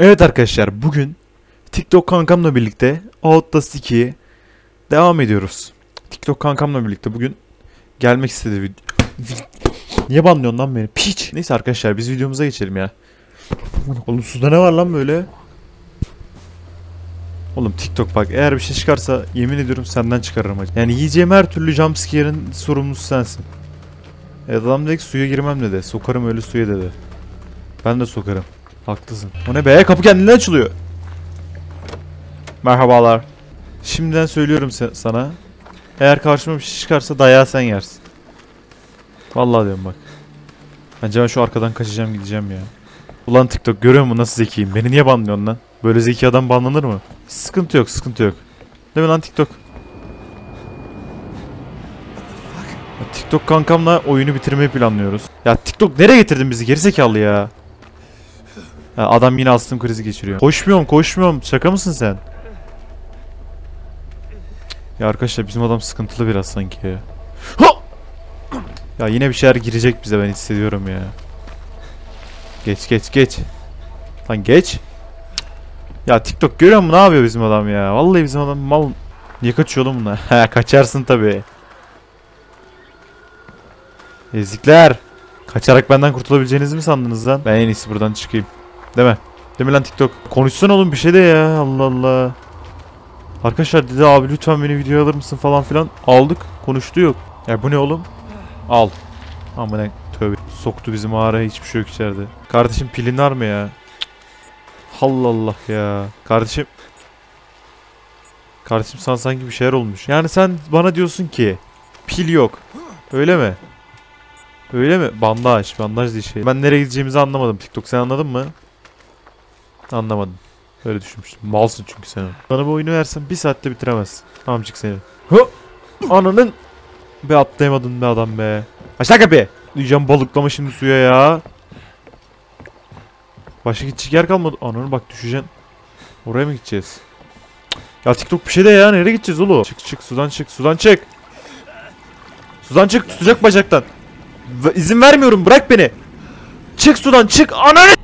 Evet arkadaşlar bugün TikTok kankamla birlikte Outlast 2'ye devam ediyoruz. TikTok kankamla birlikte bugün gelmek istedi video. Niye banlıyorsun lan beni? Piç. Neyse arkadaşlar biz videomuza geçelim ya. Oğlum suda ne var lan böyle? Oğlum TikTok bak eğer bir şey çıkarsa yemin ediyorum senden çıkarırım acı. Yani yiyeceğim her türlü jumpscare'in sorumlusu sensin. E adam ki suya girmem dedi. Sokarım öyle suya dedi. Ben de sokarım. Haklısın. O ne be? Kapı kendinden açılıyor. Merhabalar. Şimdiden söylüyorum sana. Eğer karşıma bir şey çıkarsa dayağı sen yersin. Vallahi diyorum bak. Bence ben şu arkadan kaçacağım gideceğim ya. Ulan TikTok görüyor musun nasıl zekiyim? Beni niye banlıyorsun lan? Böyle zeki adam banlanır mı? Sıkıntı yok sıkıntı yok. Değil mi lan TikTok? TikTok kankamla oyunu bitirmeyi planlıyoruz. Ya TikTok nereye getirdin bizi gerizekalı ya? Ya adam yine astım krizi geçiriyor. Koşmuyorum koşmuyorum. Şaka mısın sen? Ya arkadaşlar bizim adam sıkıntılı biraz sanki ya. Ha! Ya yine bir şeyler girecek bize ben hissediyorum ya. Geç geç geç. Lan geç. Ya TikTok görüyor musun ne yapıyor bizim adam ya? Vallahi bizim adam mal. Niye kaçıyor oğlum bunlar? Kaçarsın tabii. Ezikler. Kaçarak benden kurtulabileceğinizi mi sandınız lan? Ben en iyisi buradan çıkayım. Değil mi? Değil lan TikTok? Konuşsan oğlum bir şey de ya. Allah Allah. Arkadaşlar dedi abi lütfen beni videoya alır mısın falan filan. Aldık. Konuştu yok. Ya bu ne oğlum? Al. Aman tövbe. Soktu bizim mağaraya hiçbir şey yok içeride. Kardeşim pilin var mı ya? Allah Allah ya. Kardeşim. Kardeşim sana sanki bir şeyler olmuş. Yani sen bana diyorsun ki pil yok. Öyle mi? Öyle mi? Bandaj. Bandaj diye şey. Ben nereye gideceğimizi anlamadım. TikTok sen anladın mı? Anlamadım. Öyle düşünmüştüm. Malsın çünkü sen. Bana bu oyunu versen bir saatte bitiremezsin. Amcık seni. Ananın. Be atlayamadın be adam be. Aşağı kapıyı. Diyeceğim balıklama şimdi suya ya. Başka gidecek yer kalmadı. Ananı bak düşeceksin. Oraya mı gideceğiz? Ya TikTok bir şey de ya. Nereye gideceğiz oğlum? Çık çık sudan çık. Sudan çık. Sudan çık. Tutacak bacaktan. V- izin vermiyorum. Bırak beni. Çık sudan çık. Ananı.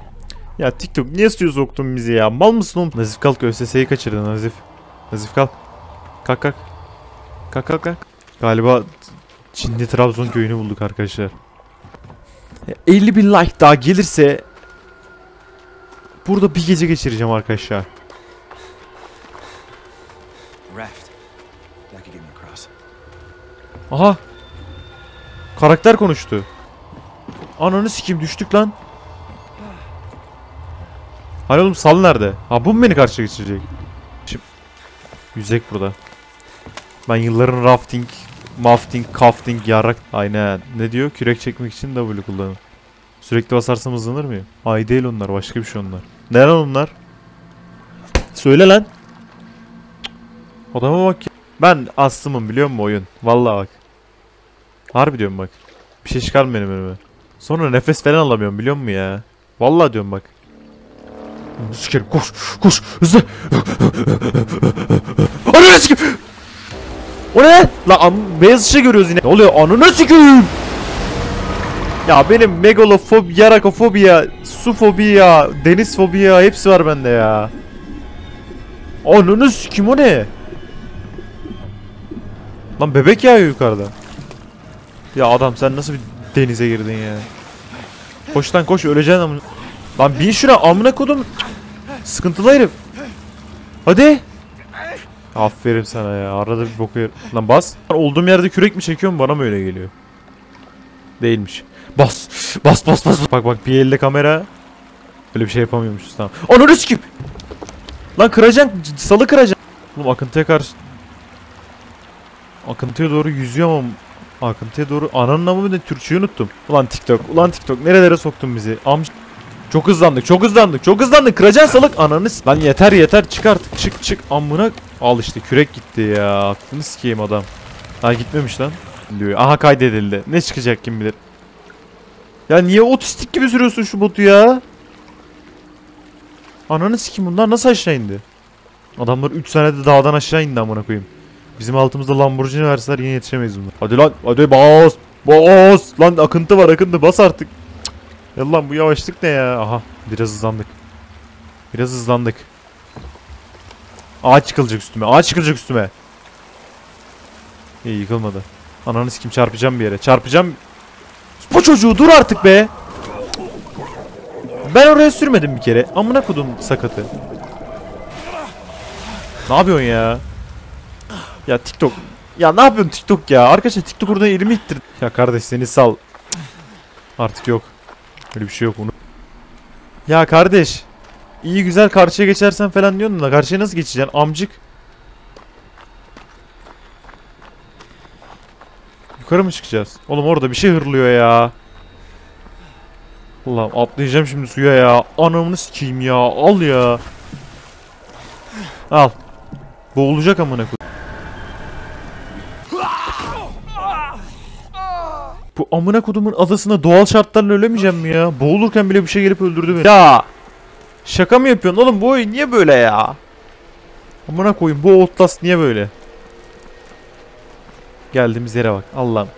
Ya TikTok niye suya soktun bizi ya? Mal mısın oğlum? Nazif kalk ÖSS'yi kaçırdın Nazif. Nazif kalk. Kalk kalk. Kalk kalk kalk. Galiba Çinli Trabzon köyünü bulduk arkadaşlar. Ya 50 bin like daha gelirse burada bir gece geçireceğim arkadaşlar. Raft. Aha. Karakter konuştu. Ananı sikim düştük lan. Hani oğlum sal nerede? Ha bu mu beni karşı geçirecek? Şimdi yüzek burada. Ben yılların rafting, mafting, kafting, yarak. Aynen. Ne diyor? Kürek çekmek için W kullanın. Sürekli basarsam hızlanır mıyım? Ay değil onlar. Başka bir şey onlar. Ne lan onlar? Söyle lan. Adama bak ya. Ben astımım biliyor musun oyun? Vallahi bak. Harbi diyorum bak. Bir şey çıkar mı benim önüme? Sonra nefes falan alamıyorum biliyor musun ya? Vallahi diyorum bak. Sikerim koş koş hızlı. Ananı sikeyim. O ne? La beyaz ışığı görüyoruz yine. Ne oluyor? Ananı sikeyim. Ya benim megalofobi, yarakofobiya, su fobiya, deniz fobiya hepsi var bende ya. Ananı sikim o ne? Lan bebek yağıyor yukarıda. Ya adam sen nasıl bir denize girdin ya? Koş lan koş öleceksin amına. Lan bin şuna amına kodum. Sıkıntılı herif. Hadi. Aferin sana ya. Arada bir boku yer. Lan bas. Olduğum yerde kürek mi çekiyorum bana mı öyle geliyor? Değilmiş. Bas. Bas bas bas. Bak bak bir elde kamera. Öyle bir şey yapamıyormuşuz tamam. Ananı sikeyim. Lan kıracaksın. Salı kıracaksın. Oğlum akıntıya karşı. Akıntıya doğru yüzüyor ama Akıntıya doğru ananın namı ne Türkçeyi unuttum. Ulan TikTok, ulan TikTok nerelere soktun bizi? Am çok hızlandık, çok hızlandık, çok hızlandık. Kıracaksın salık ananı s- Lan yeter yeter çık artık. Çık çık amına. Al işte kürek gitti ya. Aklını sikeyim adam. Ha gitmemiş lan. Diyor. Aha kaydedildi. Ne çıkacak kim bilir. Ya niye otistik gibi sürüyorsun şu botu ya? Ananı sikeyim bunlar nasıl aşağı indi? Adamlar 3 senede dağdan aşağı indi amına koyayım. Bizim altımızda Lamborghini verseler yine yetişemeyiz bunlar. Hadi lan hadi bas. Bas. Lan akıntı var akıntı bas artık. Lan bu yavaşlık ne ya? Aha biraz hızlandık. Biraz hızlandık. Ağaç yıkılacak üstüme. Ağaç yıkılacak üstüme. İyi yıkılmadı. Ananı sikim çarpacağım bir yere. Çarpacağım. Bu çocuğu dur artık be. Ben oraya sürmedim bir kere. Amına kodum sakatı. Ne yapıyorsun ya? Ya TikTok. Ya ne yapıyorsun TikTok ya? Arkadaşlar TikTok orada elimi ittir. Ya kardeş seni sal. Artık yok. Öyle bir şey yok bunu. Ya kardeş. İyi güzel karşıya geçersen falan diyorsun da karşıya nasıl geçeceksin amcık? Yukarı mı çıkacağız? Oğlum orada bir şey hırlıyor ya. Allah'ım atlayacağım şimdi suya ya. Anamını sikeyim ya. Al ya. Al. Boğulacak amına koy. Bu amına kodumun adasına doğal şartlarla ölemeyeceğim mi ya? Boğulurken bile bir şey gelip öldürdü beni. Ya. Şaka mı yapıyorsun oğlum bu oyun niye böyle ya? Amına koyayım bu Outlast niye böyle? Geldiğimiz yere bak Allah'ım.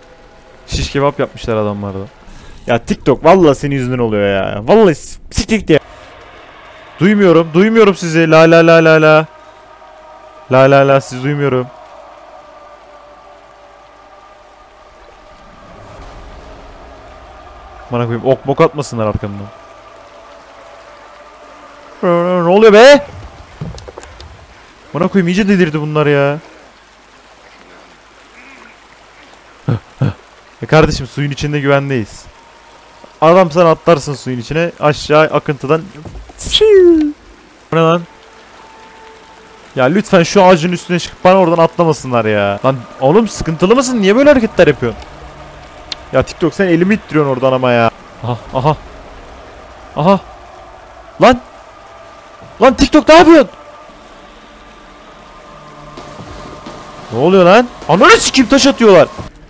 Şiş kebap yapmışlar adamlarda. Ya TikTok vallahi senin yüzünden oluyor ya. Vallahi siktik diye. Duymuyorum, duymuyorum sizi. La la la la la. La la la sizi duymuyorum. Bana koyayım ok mok atmasınlar arkamdan. Ne oluyor be? Bana koyayım iyice delirdi bunlar ya. E kardeşim suyun içinde güvendeyiz. Adam sen atlarsın suyun içine aşağı akıntıdan. Bu ne lan? Ya lütfen şu ağacın üstüne çıkıp bana oradan atlamasınlar ya. Lan oğlum sıkıntılı mısın? Niye böyle hareketler yapıyorsun? Ya TikTok sen elimi ittiriyorsun oradan ama ya. Aha aha. Aha. Lan. Lan TikTok ne yapıyorsun? Ne oluyor lan? Ananı sikeyim taş atıyorlar.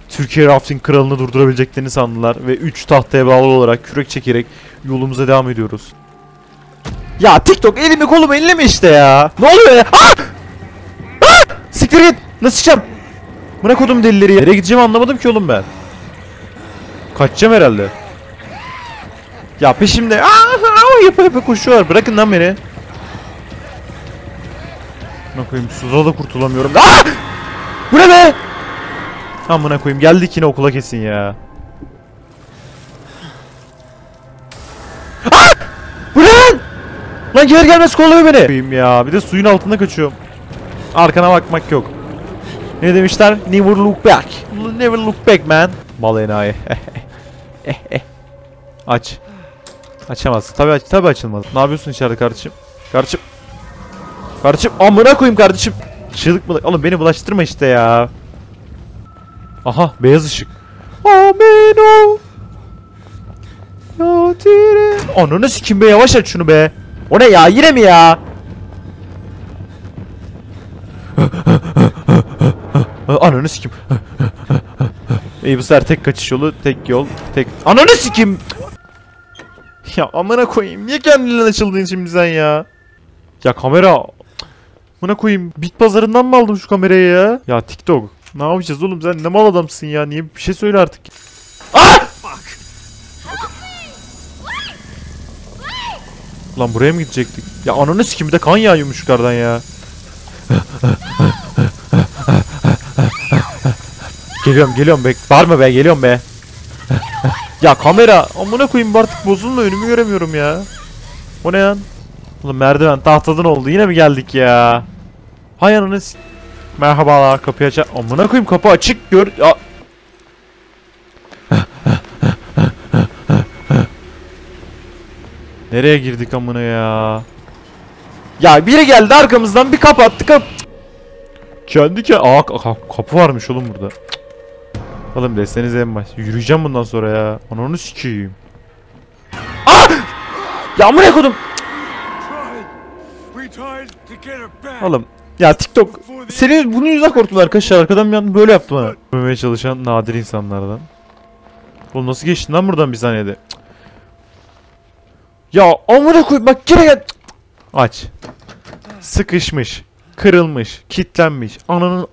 Türkiye rafting kralını durdurabileceklerini sandılar ve 3 tahtaya bağlı olarak kürek çekerek yolumuza devam ediyoruz. Ya TikTok elimi kolumu elleme işte ya. Ne oluyor ya? Ah! Ah! Siktir git. Nasıl çıkacağım? Bırak kodum delileri. Nereye gideceğimi anlamadım ki oğlum ben. Kaçacağım herhalde. Ya peşimde. Aa, yapa yapa koşuyorlar. Bırakın lan beni. Ne koyayım suda da kurtulamıyorum. Aa! Bu ne be? Amına koyayım geldik yine okula kesin ya. Ah! Bu ne lan? Lan gelir gelmez kovalıyor beni. Koyayım ya bir de suyun altında kaçıyorum. Arkana bakmak yok. Ne demişler? Never look back. Never look back man. Mal enayi. Aç. Açamaz. Tabi aç, tabi açılmaz. Ne yapıyorsun içeride kardeşim? Kardeşim. Kardeşim amına koyayım kardeşim. Çığlık mı? Oğlum beni bulaştırma işte ya. Aha beyaz ışık. Ameno. Ya tire. Ananı sikim be yavaş aç şunu be. O ne ya yine mi ya? Ananı sikim. İyi bu sefer tek kaçış yolu, tek yol, tek... Ananı sikim! Ya amına koyayım. Niye kendinden açıldın şimdi sen ya? Ya kamera... Amına koyayım. Bit pazarından mı aldın şu kamerayı ya? Ya TikTok. Ne yapacağız oğlum sen ne mal adamsın ya. Niye bir şey söyle artık. Ah! Lan buraya mı gidecektik? Ya ananı sikim bir de kan yağıyormuş yukarıdan ya. geliyorum geliyorum be. Bağırma be geliyorum be. ya kamera amına koyayım artık bozulma önümü göremiyorum ya. O ne lan? Oğlum merdiven tahtadan oldu yine mi geldik ya? Hay ananı Merhabalar kapıyı aç. Amına koyayım kapı açık gör. Ya. Nereye girdik amına ya? Ya biri geldi arkamızdan bir kapattı kap. Kendi ke Aa ka- ka- kapı varmış oğlum burada. Oğlum desenize en baş. Yürüyeceğim bundan sonra ya. Ananı sikeyim. Ah! Ya amına kodum. We tried to get her back. Oğlum ya TikTok senin bunun yüzünden korktum arkadaşlar. Arkadan bir anda böyle yaptı bana. Ölmeye çalışan nadir insanlardan. Oğlum nasıl geçtin lan buradan bir saniyede? Cık. Ya amına koy bak gene gel. Cık. Aç. Sıkışmış. Kırılmış. Kitlenmiş. Ananın...